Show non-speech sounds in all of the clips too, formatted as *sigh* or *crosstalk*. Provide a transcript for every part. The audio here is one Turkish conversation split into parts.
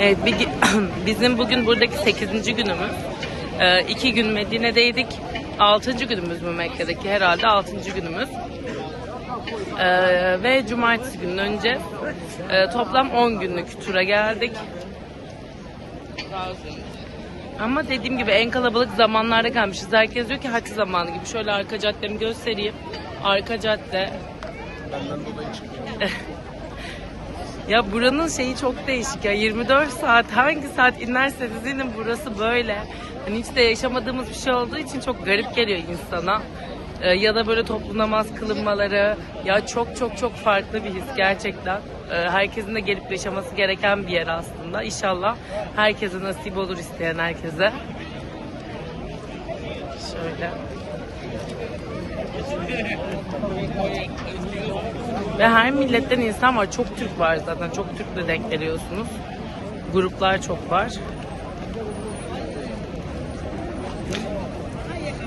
Evet, *coughs* bizim bugün buradaki 8. günümüz. Ee, iki gün Medine'deydik. 6. günümüz mü Mekke'deki herhalde 6. günümüz. Ee, ve cumartesi günü önce e, toplam 10 günlük tura geldik. Ama dediğim gibi en kalabalık zamanlarda gelmişiz. Herkes diyor ki haç zamanı gibi. Şöyle arka caddemi göstereyim. Arka cadde. Benden dolayı çıkıyor. *laughs* Ya buranın şeyi çok değişik ya. 24 saat hangi saat inerseniz inin burası böyle. Hani hiç de yaşamadığımız bir şey olduğu için çok garip geliyor insana. Ee, ya da böyle toplu namaz kılınmaları. Ya çok çok çok farklı bir his gerçekten. Ee, herkesin de gelip yaşaması gereken bir yer aslında. İnşallah herkese nasip olur isteyen herkese. Şöyle. Ve her milletten insan var. Çok Türk var zaten. Çok Türk'le denk geliyorsunuz. Gruplar çok var.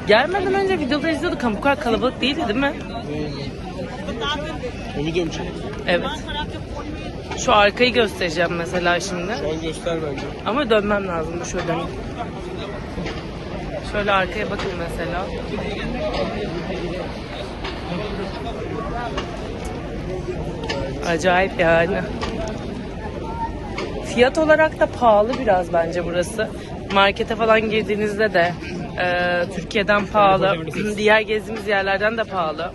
Gelmeden önce videoda izliyorduk ama bu kadar kalabalık değildi değil mi? O video mu çekti? Evet. Şu arkayı göstereceğim mesela şimdi. Şu an göster bence. Ama dönmem lazım. Dur Şöyle. Şöyle arkaya bakın mesela. Acayip yani. Fiyat olarak da pahalı biraz bence burası. Markete falan girdiğinizde de e, Türkiye'den pahalı. *laughs* Diğer gezdiğimiz yerlerden de pahalı.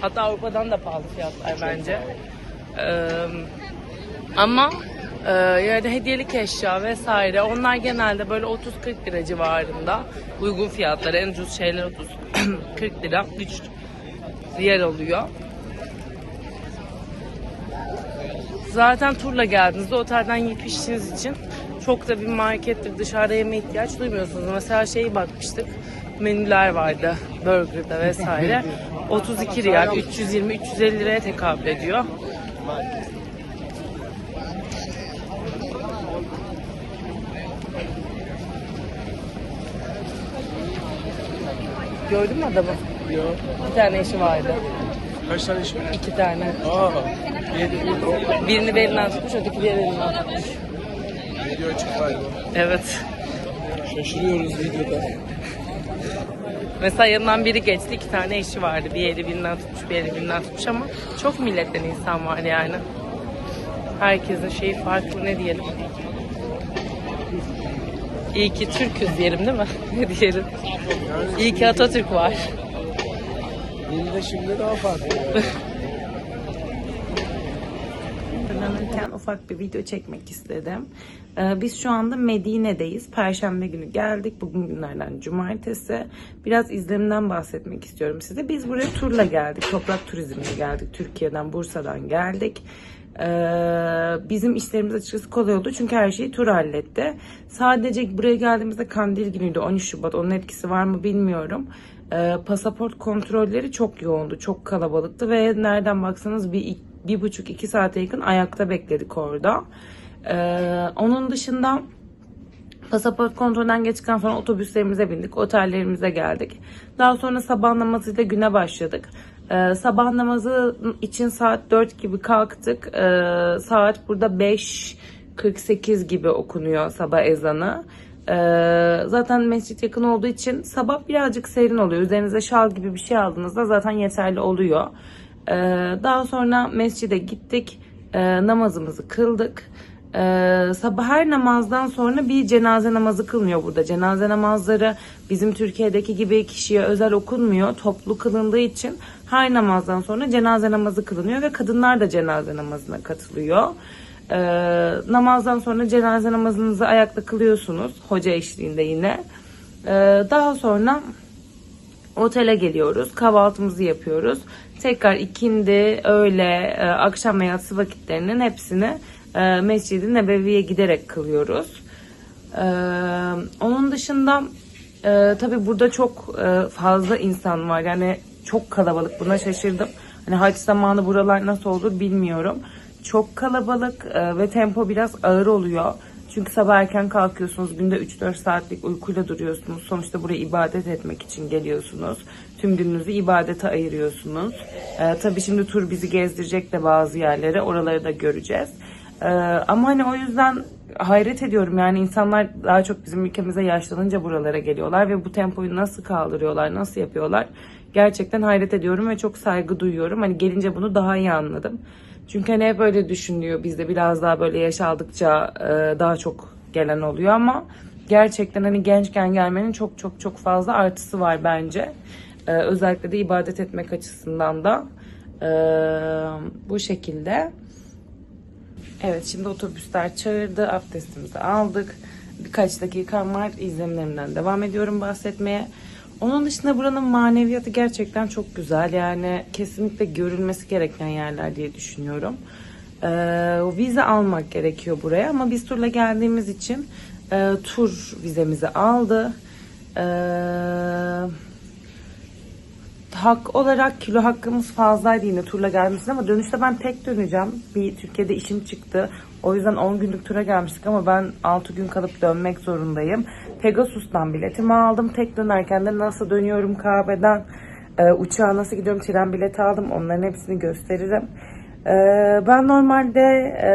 Hatta Avrupa'dan da pahalı fiyatlar bence. E, ama e, yani hediyelik eşya vesaire onlar genelde böyle 30-40 lira civarında uygun fiyatlar. En ucuz şeyler 30-40 *clears throat* lira. 3 yer oluyor. Zaten turla geldiğinizde otelden yiyip içtiğiniz için çok da bir markettir dışarıda yeme ihtiyaç duymuyorsunuz. Mesela şeyi bakmıştık. Menüler vardı. Burger'da vesaire. *laughs* 32 riyal, 320-350 liraya tekabül ediyor. Gördün mü adamı? Yok. Bir tane eşi vardı. Kaç tane iş var? İki tane. Aa. Yedi. Birini belinden tutmuş, öteki diğer elinden tutmuş. Video açık galiba. Evet. Şaşırıyoruz videoda. Mesela yanından biri geçti, iki tane eşi vardı. Bir eli birinden tutmuş, bir eli birinden tutmuş ama çok milletten insan var yani. Herkesin şeyi farklı ne diyelim. İyi ki Türk'üz diyelim değil mi? *laughs* Ne diyelim? İyi ki Atatürk var. Yeni de şimdi daha farklı. ufak bir video çekmek istedim. Ee, Biz şu anda Medine'deyiz. Perşembe günü geldik. Bugün günlerden cumartesi. Biraz izlemden bahsetmek istiyorum size. Biz buraya turla geldik. Toprak turizmine geldik. Türkiye'den, Bursa'dan geldik. Ee, bizim işlerimiz açıkçası kolay oldu çünkü her şeyi tur halletti. Sadece buraya geldiğimizde Kandil günüydü 13 Şubat. Onun etkisi var mı bilmiyorum. Ee, pasaport kontrolleri çok yoğundu, çok kalabalıktı ve nereden baksanız bir, bir buçuk iki saate yakın ayakta bekledik orada. Ee, onun dışında Pasaport kontrolden geçtikten sonra otobüslerimize bindik. Otellerimize geldik. Daha sonra sabah namazıyla güne başladık. Ee, sabah namazı için saat 4 gibi kalktık. Ee, saat burada 5.48 gibi okunuyor sabah ezanı. Ee, zaten mescit yakın olduğu için sabah birazcık serin oluyor. Üzerinize şal gibi bir şey aldığınızda zaten yeterli oluyor. Ee, daha sonra mescide gittik. Ee, namazımızı kıldık. Sabah her namazdan sonra bir cenaze namazı kılınıyor burada. Cenaze namazları bizim Türkiye'deki gibi kişiye özel okunmuyor. Toplu kılındığı için her namazdan sonra cenaze namazı kılınıyor ve kadınlar da cenaze namazına katılıyor. Ee, namazdan sonra cenaze namazınızı ayakta kılıyorsunuz. Hoca eşliğinde yine. Ee, daha sonra Otele geliyoruz. Kahvaltımızı yapıyoruz. Tekrar ikindi, öğle, e, akşam ve yatsı vakitlerinin hepsini e, Mescid-i Nebevi'ye giderek kılıyoruz. E, onun dışında e, tabii burada çok e, fazla insan var. Yani çok kalabalık. Buna şaşırdım. Hani haç zamanı buralar nasıl olur bilmiyorum. Çok kalabalık e, ve tempo biraz ağır oluyor. Çünkü sabah erken kalkıyorsunuz. Günde 3-4 saatlik uykuyla duruyorsunuz. Sonuçta buraya ibadet etmek için geliyorsunuz. Tüm gününüzü ibadete ayırıyorsunuz. Ee, tabii şimdi tur bizi gezdirecek de bazı yerlere. Oraları da göreceğiz. Ee, ama hani o yüzden hayret ediyorum yani insanlar daha çok bizim ülkemize yaşlanınca buralara geliyorlar ve bu tempoyu nasıl kaldırıyorlar, nasıl yapıyorlar? Gerçekten hayret ediyorum ve çok saygı duyuyorum. Hani gelince bunu daha iyi anladım. Çünkü hani hep öyle düşünülüyor bizde biraz daha böyle yaş aldıkça e, daha çok gelen oluyor ama gerçekten hani gençken gelmenin çok çok çok fazla artısı var bence. E, özellikle de ibadet etmek açısından da e, bu şekilde. Evet şimdi otobüsler çağırdı. Abdestimizi aldık. Birkaç dakikam var. İzlemlerimden devam ediyorum bahsetmeye. Onun dışında buranın maneviyatı gerçekten çok güzel. Yani kesinlikle görülmesi gereken yerler diye düşünüyorum. Ee, vize almak gerekiyor buraya ama biz turla geldiğimiz için e, tur vizemizi aldı. Ee, hak olarak kilo hakkımız fazlaydı yine turla gelmişti ama dönüşte ben tek döneceğim. Bir Türkiye'de işim çıktı. O yüzden 10 günlük tura gelmiştik ama ben 6 gün kalıp dönmek zorundayım. Pegasus'tan biletimi aldım. Tek dönerken de nasıl dönüyorum Kabe'den, e, uçağa nasıl gidiyorum, tren bileti aldım. Onların hepsini gösteririm. E, ben normalde e,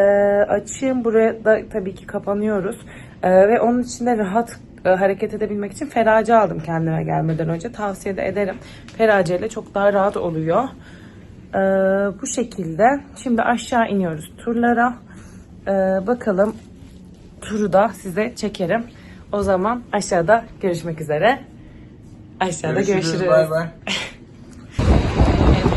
açığım. Buraya da tabii ki kapanıyoruz. E, ve onun için de rahat e, hareket edebilmek için ferace aldım kendime gelmeden önce. Tavsiye de ederim. Ferace ile çok daha rahat oluyor. E, bu şekilde. Şimdi aşağı iniyoruz turlara. E, bakalım turu da size çekerim. O zaman aşağıda görüşmek üzere. Aşağıda görüşürüz. Bay bay. *laughs*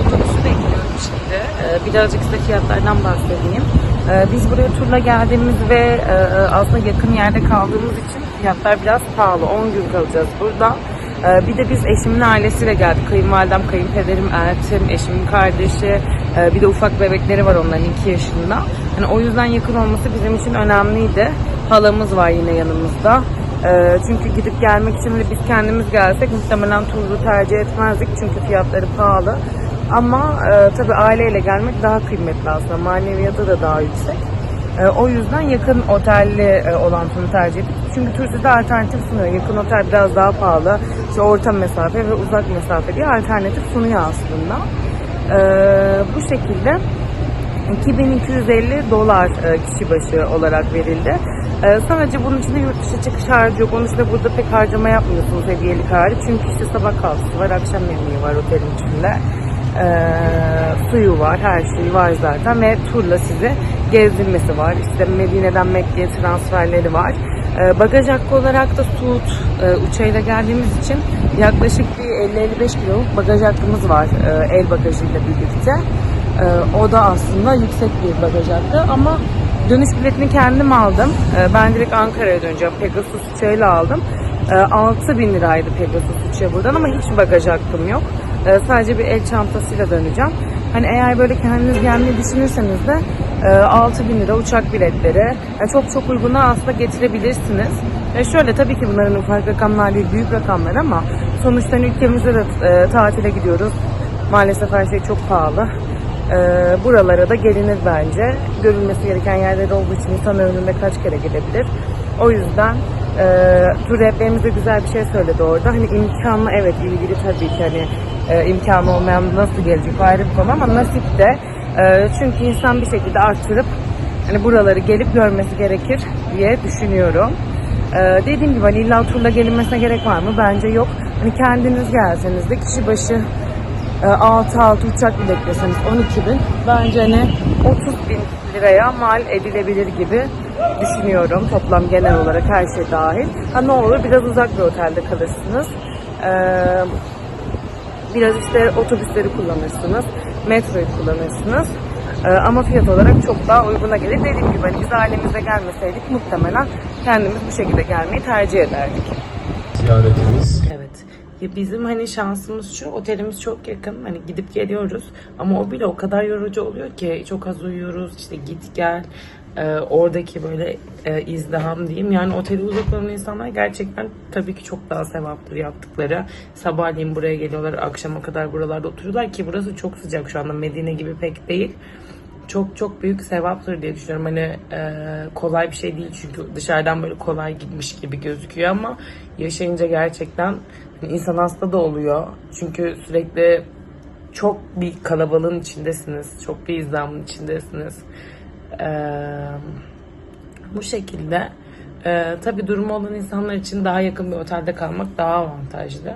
Otobüsü bekliyorum şimdi. Ee, birazcık size fiyatlardan bahsedeyim. Ee, biz buraya turla geldiğimiz ve e, aslında yakın yerde kaldığımız için fiyatlar biraz pahalı. 10 gün kalacağız burada. Ee, bir de biz eşimin ailesiyle geldik. Kayınvalidem, kayınpederim, eltim, eşimin kardeşi, e, bir de ufak bebekleri var onların 2 yaşında. Hani o yüzden yakın olması bizim için önemliydi. Halamız var yine yanımızda. Ee, çünkü gidip gelmek için de biz kendimiz gelsek muhtemelen turu tercih etmezdik çünkü fiyatları pahalı. Ama e, tabii aileyle gelmek daha kıymetli aslında. Maneviyatı da daha yüksek. E, o yüzden yakın otelli e, olan turu tercih ettik. Çünkü size alternatif sunuyor. Yakın otel biraz daha pahalı. İşte orta mesafe ve uzak mesafe diye alternatif sunuyor aslında. E, bu şekilde 2250 dolar e, kişi başı olarak verildi. Sadece bunun içinde yurt dışı çıkış harcı yok. Onun içinde burada pek harcama yapmıyorsunuz hediyelik hariç. Çünkü işte sabah kahvaltısı var, akşam yemeği var otelin içinde. E, suyu var, her şey var zaten ve turla sizi gezdirmesi var. İşte Medine'den Mekke'ye transferleri var. E, bagaj hakkı olarak da Suud e, uçağıyla geldiğimiz için yaklaşık bir 50-55 kiloluk bagaj hakkımız var e, el bagajıyla birlikte. Ee, o da aslında yüksek bir bagaj hakkı ama dönüş biletini kendim aldım. Ee, ben direkt Ankara'ya döneceğim. Pegasus uçağıyla aldım. Ee, 6 bin liraydı Pegasus uçağı buradan ama hiç bagaj hakkım yok. Ee, sadece bir el çantasıyla döneceğim. Hani eğer böyle kendiniz gelmeyi düşünürseniz de e, 6 bin lira uçak biletleri yani çok çok uyguna aslında getirebilirsiniz. E şöyle tabii ki bunların ufak rakamlar değil büyük rakamlar ama sonuçta hani ülkemizde de e, tatile gidiyoruz. Maalesef her şey çok pahalı. Ee, buralara da gelinir bence. Görülmesi gereken yerler olduğu için insan ömründe kaç kere gidebilir. O yüzden e, tur rehberimiz güzel bir şey söyledi orada. Hani imkanlı evet ilgili tabii ki hani e, imkanı olmayan nasıl gelecek ayrı bir konu ama nasip de e, çünkü insan bir şekilde artırıp hani buraları gelip görmesi gerekir diye düşünüyorum. Ee, dediğim gibi hani illa turla gelinmesine gerek var mı? Bence yok. Hani kendiniz gelseniz de kişi başı 6-6 uçak biletleseniz 12 bin. Bence hani 30 bin liraya mal edilebilir gibi düşünüyorum. Toplam genel olarak her şey dahil. Ha ne olur biraz uzak bir otelde kalırsınız. Ee, biraz işte otobüsleri kullanırsınız. Metroyu kullanırsınız. Ee, ama fiyat olarak çok daha uyguna gelir. Dediğim gibi hani biz ailemizle gelmeseydik muhtemelen kendimiz bu şekilde gelmeyi tercih ederdik. Ziyaretimiz. Ya bizim hani şansımız şu, otelimiz çok yakın. Hani gidip geliyoruz. Ama o bile o kadar yorucu oluyor ki çok az uyuyoruz. işte git gel. Ee, oradaki böyle e, izdiham diyeyim. Yani oteli uzak olan insanlar gerçekten tabii ki çok daha sevaptır yaptıkları. Sabahleyin buraya geliyorlar. Akşama kadar buralarda oturuyorlar ki burası çok sıcak şu anda. Medine gibi pek değil çok çok büyük sevaptır diye düşünüyorum. Hani e, kolay bir şey değil çünkü dışarıdan böyle kolay gitmiş gibi gözüküyor ama yaşayınca gerçekten insan hasta da oluyor. Çünkü sürekli çok bir kalabalığın içindesiniz. Çok bir izlamın içindesiniz. E, Bu şekilde. Ee, tabii durumu olan insanlar için daha yakın bir otelde kalmak daha avantajlı.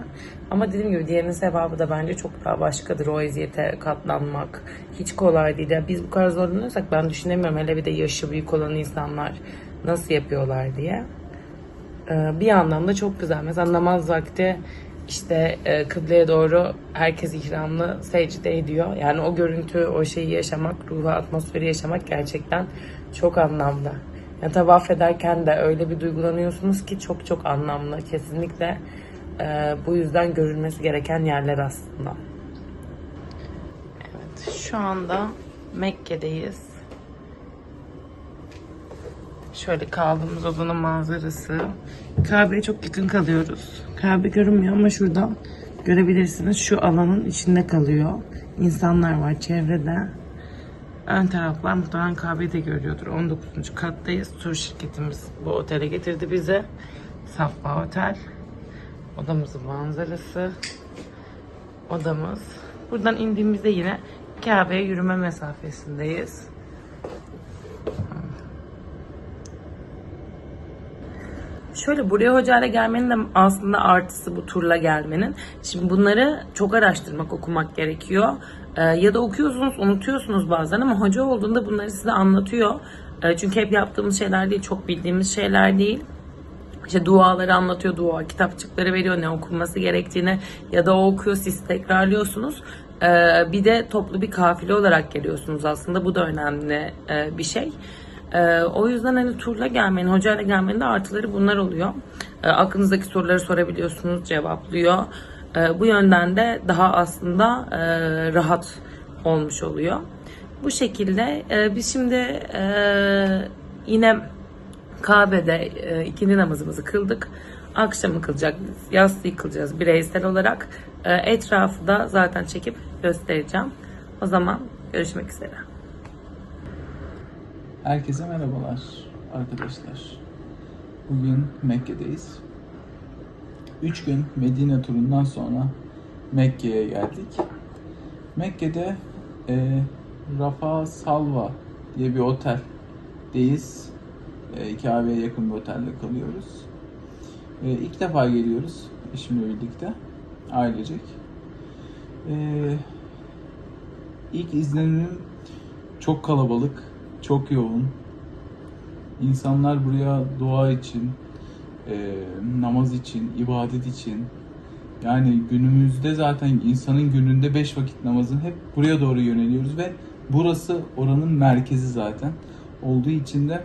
Ama dediğim gibi diğerinin sevabı da bence çok daha başkadır. O eziyete katlanmak hiç kolay değil. Ya biz bu kadar zorlanıyorsak ben düşünemiyorum. Hele bir de yaşı büyük olan insanlar nasıl yapıyorlar diye. Ee, bir yandan da çok güzel. Mesela namaz vakti işte e, kıbleye doğru herkes ihramlı secde ediyor. Yani o görüntü, o şeyi yaşamak, ruhu atmosferi yaşamak gerçekten çok anlamlı. Yani tavaf ederken de öyle bir duygulanıyorsunuz ki çok çok anlamlı. Kesinlikle e, bu yüzden görülmesi gereken yerler aslında. Evet, şu anda Mekke'deyiz. Şöyle kaldığımız odanın manzarası. Kabe'ye çok yakın kalıyoruz. Kabe görünmüyor ama şuradan görebilirsiniz. Şu alanın içinde kalıyor. İnsanlar var çevrede. Ön taraflar muhtemelen Kabe'yi de görüyordur. 19. kattayız. Tur şirketimiz bu otele getirdi bize. Safa Otel. Odamızın manzarası. Odamız. Buradan indiğimizde yine Kabe'ye yürüme mesafesindeyiz. Şöyle buraya hocayla gelmenin de aslında artısı bu turla gelmenin. Şimdi bunları çok araştırmak, okumak gerekiyor. Ee, ya da okuyorsunuz, unutuyorsunuz bazen ama hoca olduğunda bunları size anlatıyor. Ee, çünkü hep yaptığımız şeyler değil, çok bildiğimiz şeyler değil. İşte duaları anlatıyor, dua kitapçıkları veriyor, ne okunması gerektiğini ya da o okuyor, siz tekrarlıyorsunuz. Ee, bir de toplu bir kafile olarak geliyorsunuz aslında. Bu da önemli e, bir şey. Ee, o yüzden hani turla gelmenin, hocayla gelmenin de artıları bunlar oluyor. Ee, aklınızdaki soruları sorabiliyorsunuz, cevaplıyor. Ee, bu yönden de daha aslında e, rahat olmuş oluyor. Bu şekilde e, biz şimdi e, yine Kabe'de e, ikindi namazımızı kıldık. Akşamı kılacak, yatsı kılacağız bireysel olarak. E, etrafı da zaten çekip göstereceğim. O zaman görüşmek üzere. Herkese merhabalar arkadaşlar. Bugün Mekke'deyiz. 3 gün Medine turundan sonra Mekke'ye geldik. Mekke'de e, Rafa Salva diye bir oteldeyiz. E, Kabe'ye yakın bir otelde kalıyoruz. E, ilk defa geliyoruz eşimle birlikte. Ailecek. E, ilk izlenimim çok kalabalık, çok yoğun. İnsanlar buraya dua için, e, namaz için, ibadet için, yani günümüzde zaten insanın gününde beş vakit namazın hep buraya doğru yöneliyoruz ve burası oranın merkezi zaten. Olduğu için de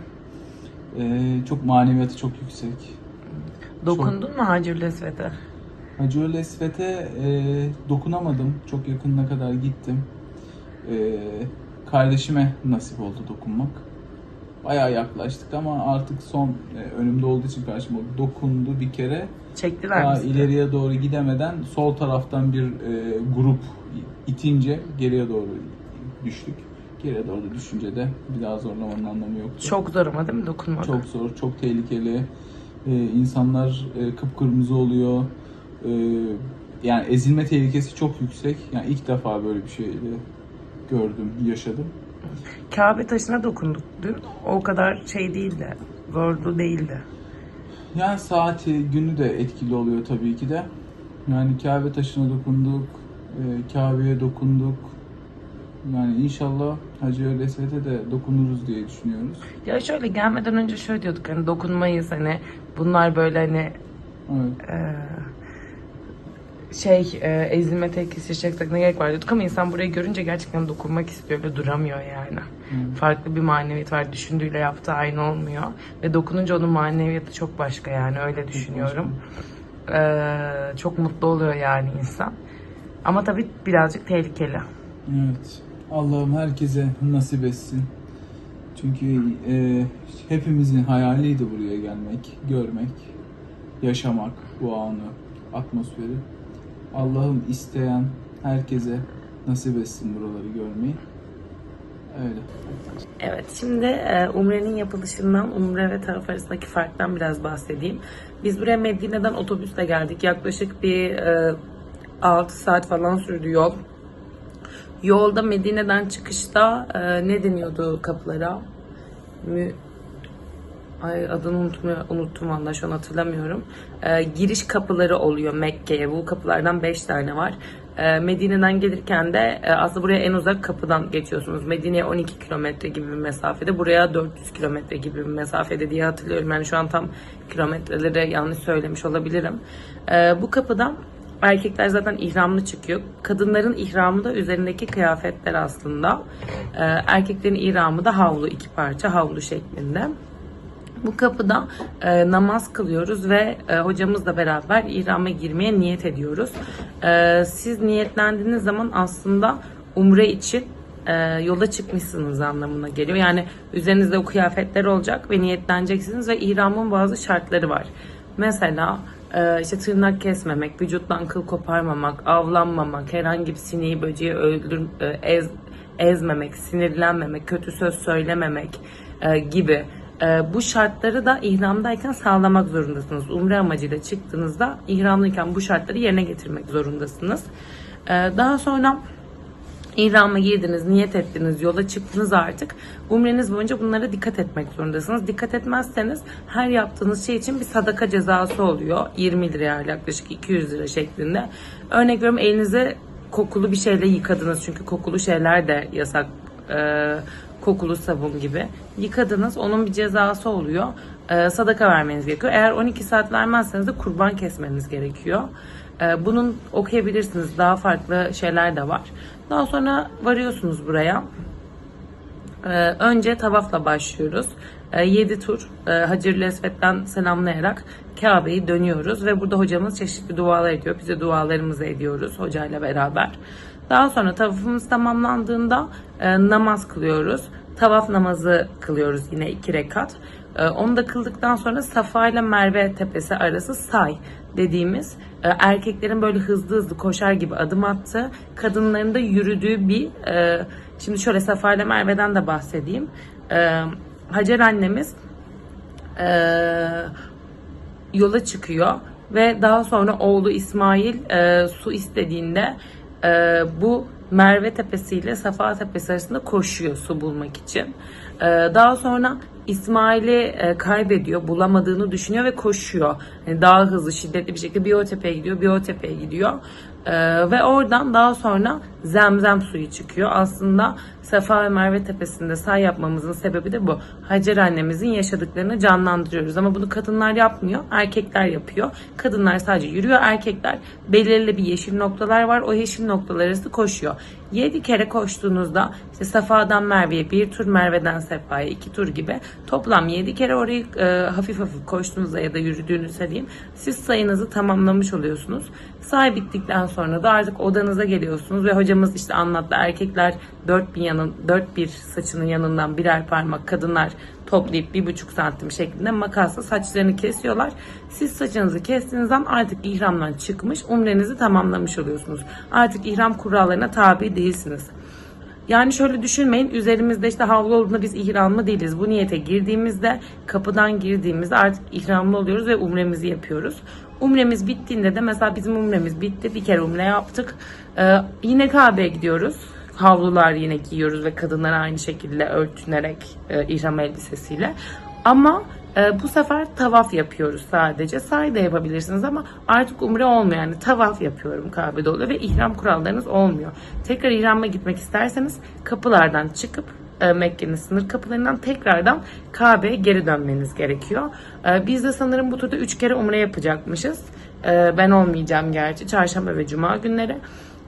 e, çok maneviyatı çok yüksek. Dokundun mu Hacer Lesvet'e? Hacı Esvet'e e, dokunamadım. Çok yakınına kadar gittim. E, kardeşime nasip oldu dokunmak. Bayağı yaklaştık ama artık son e, önümde olduğu için karşıma dokundu bir kere. Çektiler Daha mi ileriye doğru gidemeden sol taraftan bir e, grup itince geriye doğru düştük. Geriye doğru düşünce de bir daha zorlamanın anlamı yoktu. Çok zor ama değil mi dokunmak? Çok zor, çok tehlikeli. Ee, insanlar e, kıpkırmızı oluyor. Ee, yani ezilme tehlikesi çok yüksek. Yani ilk defa böyle bir şey gördüm, yaşadım. Kabe taşına dokunduk dün. O kadar şey değildi. Zorlu değildi. Yani saati, günü de etkili oluyor tabii ki de. Yani Kabe taşına dokunduk, e, Kabe'ye dokunduk. Yani inşallah Hacı Öresvet'e de dokunuruz diye düşünüyoruz. Ya şöyle gelmeden önce şöyle diyorduk hani dokunmayız hani bunlar böyle hani Evet. e, şey e, ezilme tehlikesi yaşayacaksak ne gerek var diyorduk ama insan burayı görünce gerçekten dokunmak istiyor ve duramıyor yani. Farklı bir maneviyat var. Düşündüğüyle yaptığı aynı olmuyor. Ve dokununca onun maneviyatı çok başka yani öyle düşünüyorum. E, çok mutlu oluyor yani insan. Ama tabii birazcık tehlikeli. Evet. Allah'ım herkese nasip etsin. Çünkü e, hepimizin hayaliydi buraya gelmek, görmek, yaşamak bu anı, atmosferi. Allah'ım isteyen herkese nasip etsin buraları görmeyi. Öyle. Evet, şimdi e, Umre'nin yapılışından, Umre ve taraf arasındaki farktan biraz bahsedeyim. Biz buraya Medine'den otobüsle geldik. Yaklaşık bir e, 6 saat falan sürdü yol. Yolda Medine'den çıkışta e, ne deniyordu kapılara? Ay adını unutmuyor, unuttum valla şu an hatırlamıyorum. Ee, giriş kapıları oluyor Mekke'ye. Bu kapılardan 5 tane var. Ee, Medine'den gelirken de e, aslında buraya en uzak kapıdan geçiyorsunuz. Medine'ye 12 kilometre gibi bir mesafede. Buraya 400 kilometre gibi bir mesafede diye hatırlıyorum. Yani şu an tam kilometreleri yanlış söylemiş olabilirim. Ee, bu kapıdan Erkekler zaten ihramlı çıkıyor. Kadınların ihramı da üzerindeki kıyafetler aslında. Ee, erkeklerin ihramı da havlu iki parça havlu şeklinde. Bu kapıda e, namaz kılıyoruz ve e, hocamızla beraber ihrama girmeye niyet ediyoruz. E, siz niyetlendiğiniz zaman aslında umre için e, yola çıkmışsınız anlamına geliyor. Yani üzerinizde o kıyafetler olacak ve niyetleneceksiniz ve ihramın bazı şartları var. Mesela e, işte tırnak kesmemek, vücuttan kıl koparmamak, avlanmamak, herhangi bir sineği böceği öldür, e, ez, ezmemek, sinirlenmemek, kötü söz söylememek e, gibi e, bu şartları da ihramdayken sağlamak zorundasınız. Umre amacıyla çıktığınızda ihramlıyken bu şartları yerine getirmek zorundasınız. E, daha sonra İhrama girdiniz, niyet ettiniz, yola çıktınız artık. Umreniz boyunca bunlara dikkat etmek zorundasınız. Dikkat etmezseniz her yaptığınız şey için bir sadaka cezası oluyor. 20 liraya yaklaşık 200 lira şeklinde. Örnek veriyorum elinize kokulu bir şeyle yıkadınız. Çünkü kokulu şeyler de yasak. Ee, kokulu sabun gibi. Yıkadınız. Onun bir cezası oluyor. Ee, sadaka vermeniz gerekiyor. Eğer 12 saat vermezseniz de kurban kesmeniz gerekiyor. Ee, bunun okuyabilirsiniz. Daha farklı şeyler de var. Daha sonra varıyorsunuz buraya. Ee, önce tavafla başlıyoruz. 7 tur e, Hacer-ül Esved'den selamlayarak Kabe'yi dönüyoruz ve burada hocamız çeşitli dualar ediyor. Biz de dualarımızı ediyoruz hocayla beraber. Daha sonra tavafımız tamamlandığında e, namaz kılıyoruz. Tavaf namazı kılıyoruz yine iki rekat. E, onu da kıldıktan sonra Safa ile Merve tepesi arası say dediğimiz e, erkeklerin böyle hızlı hızlı koşar gibi adım attığı, kadınların da yürüdüğü bir e, şimdi şöyle Safa ile Merve'den de bahsedeyim. E, Hacer annemiz yola çıkıyor ve daha sonra oğlu İsmail su istediğinde bu Merve Tepesi ile Safa Tepesi arasında koşuyor su bulmak için. E, daha sonra İsmail'i e, kaybediyor, bulamadığını düşünüyor ve koşuyor. Yani daha hızlı, şiddetli bir şekilde bir o tepeye gidiyor, bir o tepeye gidiyor. E, ve oradan daha sonra zemzem suyu çıkıyor. Aslında Safa ve Merve Tepesi'nde say yapmamızın sebebi de bu. Hacer annemizin yaşadıklarını canlandırıyoruz. Ama bunu kadınlar yapmıyor, erkekler yapıyor. Kadınlar sadece yürüyor, erkekler belirli bir yeşil noktalar var. O yeşil noktalar arası koşuyor. 7 kere koştuğunuzda işte Safa'dan Merve'ye bir tur, Merve'den Sefa'ya iki tur gibi toplam 7 kere orayı e, hafif hafif koştuğunuzda ya da yürüdüğünüzde diyeyim siz sayınızı tamamlamış oluyorsunuz. Say bittikten sonra da artık odanıza geliyorsunuz ve hocamız işte anlattı erkekler 4000 yanın dört bir saçının yanından birer parmak kadınlar toplayıp bir buçuk santim şeklinde makasla saçlarını kesiyorlar. Siz saçınızı kestiğiniz zaman artık ihramdan çıkmış, umrenizi tamamlamış oluyorsunuz. Artık ihram kurallarına tabi değilsiniz. Yani şöyle düşünmeyin üzerimizde işte havlu olduğunda biz ihramlı değiliz. Bu niyete girdiğimizde kapıdan girdiğimizde artık ihramlı oluyoruz ve umremizi yapıyoruz. Umremiz bittiğinde de mesela bizim umremiz bitti. Bir kere umre yaptık. Ee, yine Kabe'ye gidiyoruz. Havlular yine giyiyoruz ve kadınlar aynı şekilde örtünerek e, ihram elbisesiyle. Ama e, bu sefer tavaf yapıyoruz sadece. Say da yapabilirsiniz ama artık umre olmuyor. Yani tavaf yapıyorum Kabe'de oluyor ve ihram kurallarınız olmuyor. Tekrar ihrama gitmek isterseniz kapılardan çıkıp Mekke'nin sınır kapılarından tekrardan Kabe'ye geri dönmeniz gerekiyor. E, Biz de sanırım bu turda 3 kere umre yapacakmışız. E, Ben olmayacağım gerçi. Çarşamba ve cuma günleri.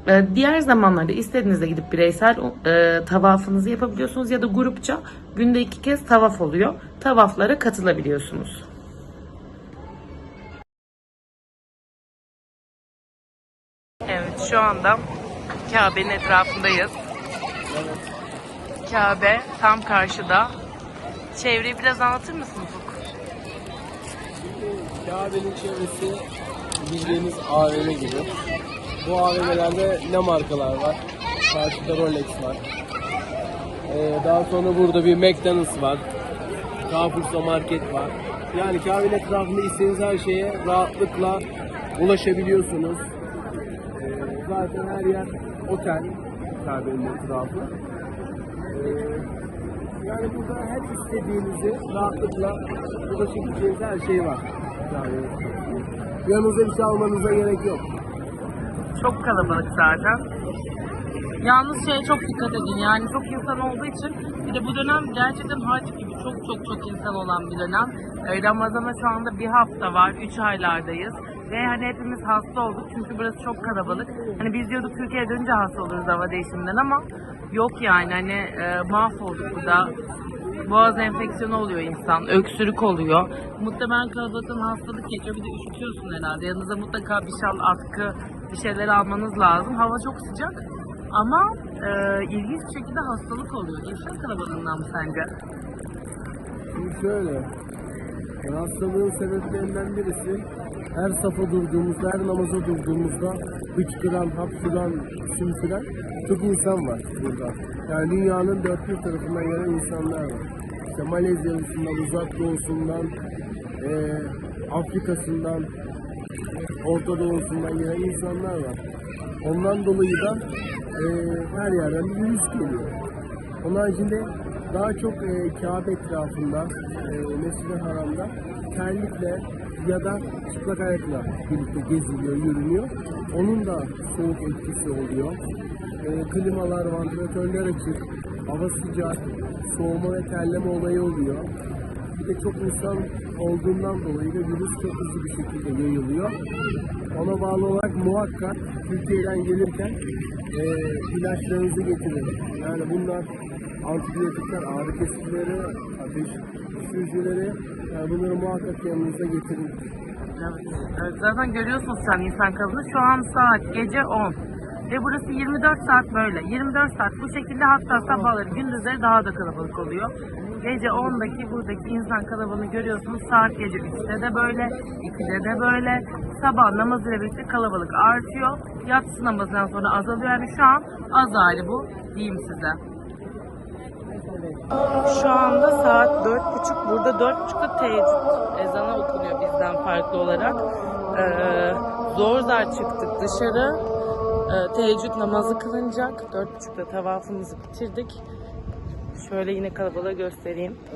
E, Diğer zamanlarda istediğinizde gidip bireysel e, tavafınızı yapabiliyorsunuz ya da grupça günde iki kez tavaf oluyor. Tavaflara katılabiliyorsunuz. Evet şu anda Kabe'nin etrafındayız. Kabe tam karşıda. Çevreyi biraz anlatır mısın Ufuk? Kabe'nin çevresi bildiğiniz AVM gibi. Bu AVM'lerde ne markalar var? Karşıda Rolex var. Ee, daha sonra burada bir McDonald's var. Carrefour'sa market var. Yani Kabe'nin etrafında istediğiniz her şeye rahatlıkla ulaşabiliyorsunuz. Ee, zaten her yer otel Kabe'nin etrafı. Yani burada her istediğinizi rahatlıkla ulaşabileceğiniz her şey var. Yani yanınıza bir şey almanıza gerek yok. Çok kalabalık zaten. Yalnız şeye çok dikkat edin yani çok insan olduğu için bir de bu dönem gerçekten hac gibi çok çok çok insan olan bir dönem. Ee, Ramazan'a şu anda bir hafta var, 3 aylardayız. Ve hani hepimiz hasta olduk çünkü burası çok kalabalık. Hani biz diyorduk Türkiye'ye dönünce hasta oluruz hava değişiminden ama yok yani hani e, mahvolduk burada. Boğaz enfeksiyonu oluyor insan, öksürük oluyor. Muhtemelen kalabalıktan hastalık geçiyor. Bir de üşütüyorsun herhalde. Yanınıza mutlaka bir şal, atkı, bir şeyler almanız lazım. Hava çok sıcak. Ama e, ilginç bir şekilde hastalık oluyor. İnsan kalabalığından mı sence? Şimdi şöyle, hastalığın sebeplerinden birisi her safa durduğumuzda, her namaza durduğumuzda hıçkıran, hapşuran, sümsüren çok insan var burada. Yani dünyanın dört bir tarafından gelen insanlar var. İşte Malezya'sından, uzak doğusundan, eee Afrika'sından, Orta Doğu'sundan gelen insanlar var. Ondan dolayı da eee, her yerden bir virüs geliyor. Onun haricinde daha çok e, Kabe etrafında, e, Mescid-i Haram'da terlikle ya da çıplak ayakla birlikte geziliyor, yürünüyor. Onun da soğuk etkisi oluyor. E, klimalar, vantilatörler açık, hava sıcak, soğuma ve terleme olayı oluyor. Bir de çok insan olduğundan dolayı da virüs çok hızlı bir şekilde yayılıyor. Ona bağlı olarak muhakkak Türkiye'den gelirken e, ilaçlarınızı getirin. Yani bunlar antibiyotikler, ağrı kesicileri, ateş düşürücüleri, yani bunları muhakkak yanınıza getirin. Evet. Evet, zaten görüyorsunuz an insan kalabalığı. Şu an saat gece 10. Ve burası 24 saat böyle. 24 saat bu şekilde hatta sabahları gündüzleri daha da kalabalık oluyor. Gece 10'daki buradaki insan kalabalığını görüyorsunuz. Saat gece 3'te de böyle, 2'de de böyle. Sabah namazıyla birlikte kalabalık artıyor. Yatsı namazından sonra azalıyor. Yani şu an az hali bu diyeyim size. Şu anda saat dört buçuk. Burada dört buçukta teheccüd ezanı okunuyor bizden farklı olarak. Ee, zor zar çıktık dışarı. Ee, teheccüd namazı kılınacak. Dört buçukta tavafımızı bitirdik. Şöyle yine kalabalığı göstereyim.